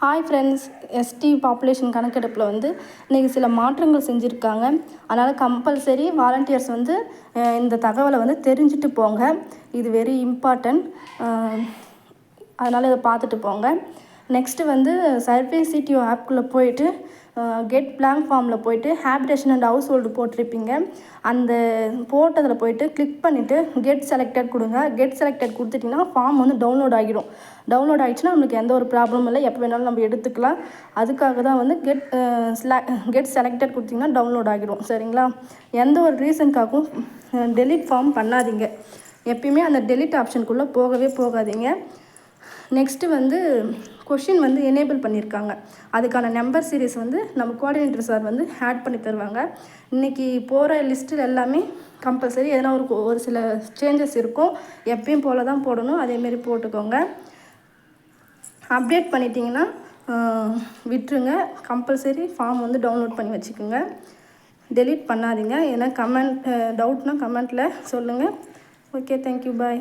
Hi friends ST population கணக்கெடுப்பில் வந்து இன்றைக்கி சில மாற்றங்கள் செஞ்சுருக்காங்க. அதனால் கம்பல்சரி வாலண்டியர்ஸ் வந்து இந்த தகவலை வந்து தெரிஞ்சுட்டு போங்க. இது வெரி இம்பார்ட்டன்ட் அதனால் இதை பார்த்துட்டு போங்க. நெக்ஸ்ட்டு வந்து சர்வே சிடிஓ ஆப்குள்ளே போயிட்டு கெட் பிளாங்க் ஃபார்மில் போயிட்டு ஹேபிடேஷன் அண்ட் ஹவுஸ் ஹோல்டு போட்டிருப்பீங்க. அந்த போட்டதில் போயிட்டு கிளிக் பண்ணிவிட்டு கெட் செலக்டட் கொடுங்க. கெட் செலக்டட் கொடுத்துட்டிங்கன்னா ஃபார்ம் வந்து டவுன்லோட் ஆகிடும். டவுன்லோட் ஆகிடுச்சுன்னா நம்மளுக்கு எந்த ஒரு ப்ராப்ளமும் இல்லை. எப்போ வேணாலும் நம்ம எடுத்துக்கலாம். அதுக்காக தான் வந்து கெட் கெட் செலக்டட் கொடுத்தீங்கன்னா டவுன்லோட் ஆகிடும். சரிங்களா? எந்த ஒரு ரீசனுக்காகவும் டெலிட் ஃபார்ம் பண்ணாதீங்க. எப்பயுமே அந்த டெலிட் ஆப்ஷனுக்குள்ளே போகவே போகாதீங்க. நெக்ஸ்ட்டு வந்து கொஷின் வந்து எனேபிள் பண்ணியிருக்காங்க அதுக்கான நம்பர் சீரிஸ் வந்து நம்ம கோஆர்டினேட்டர் சார் வந்து ஆட் பண்ணி தருவாங்க. இன்றைக்கி போகிற லிஸ்ட்டில் எல்லாமே கம்பல்சரி எதனா ஒரு ஒரு சில சேஞ்சஸ் இருக்கும். எப்பயும் போல தான் போடணும் அதேமாரி போட்டுக்கோங்க. அப்டேட் பண்ணிட்டீங்கன்னா விட்டுருங்க. கம்பல்சரி ஃபார்ம் வந்து டவுன்லோட் பண்ணி வச்சுக்கோங்க. டெலீட் பண்ணாதீங்க. ஏன்னா கமெண்ட் டவுட்னால் கமெண்ட்டில் சொல்லுங்கள் ஓகே தேங்க்யூ பாய்